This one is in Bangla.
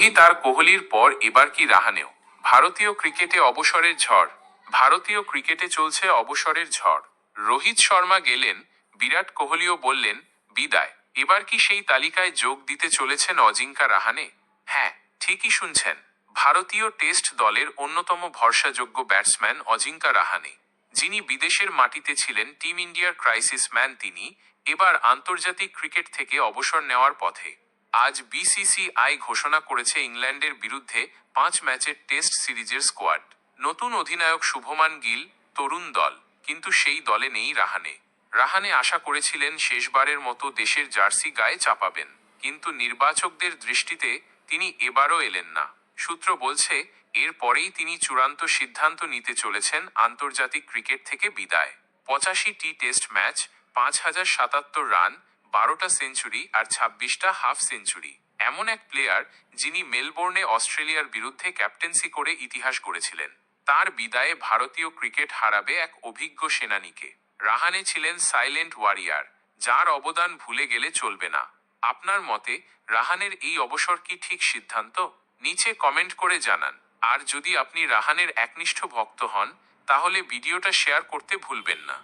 রোহিত আর কোহলির পর এবার কি রাহানেও। ভারতীয় ক্রিকেটে অবসরের ঝড়। ভারতীয় ক্রিকেটে চলছে অবসরের ঝড়। রোহিত শর্মা গেলেন, বিরাট কোহলিও বললেন, বিদায়। এবার কি সেই তালিকায় যোগ দিতে চলেছেন অজিঙ্কা রাহানে? হ্যাঁ ঠিকই শুনছেন। ভারতীয় টেস্ট দলের অন্যতম ভরসাযোগ্য ব্যাটসম্যান অজিঙ্কা রাহানে। যিনি বিদেশের মাটিতে ছিলেন, টিম ইন্ডিয়ার ক্রাইসিস ম্যান তিনি। এবার আন্তর্জাতিক ক্রিকেট থেকে অবসর নেওয়ার পথে। আজ বিসিসিআই ঘোষণা করেছে ইংল্যান্ডের বিরুদ্ধে পাঁচ ম্যাচের টেস্ট সিরিজের স্কোয়াড। নতুন অধিনায়ক শুভমান গিল তরুণ দল, কিন্তু সেই দলে নেই রাহানে। রাহানে আশা করেছিলেন শেষবারের মতো দেশের জার্সি গায়ে চাপাবেন, কিন্তু নির্বাচকদের দৃষ্টিতে তিনি এবারও এলেন না। সূত্র বলছে এরপরেই তিনি চূড়ান্ত সিদ্ধান্ত নিতে চলেছেন আন্তর্জাতিক ক্রিকেট থেকে বিদায়। পঁচাশি টি টেস্ট ম্যাচ, পাঁচ হাজার সাতাত্তর রান বারোটা সেঞ্চুরি আর ছাব্বিশটা হাফ সেঞ্চুরি। এমন এক প্লেয়ার যিনি মেলবোর্নে অস্ট্রেলিয়ার বিরুদ্ধে ক্যাপ্টেন্সি করে ইতিহাস গড়েছিলেন। তার বিদায়ে ভারতীয় ক্রিকেট হারাবে এক অভিজ্ঞ সেনানীকে। রাহানে ছিলেন সাইলেন্ট ওয়ারিয়ার যার অবদান ভুলে গেলে চলবে না। আপনার মতে রাহানের এই অবসর কি ঠিক সিদ্ধান্ত? নিচে কমেন্ট করে জানান। আর যদি আপনি রাহানের একনিষ্ঠ ভক্ত হন, তাহলে ভিডিওটা শেয়ার করতে ভুলবেন না।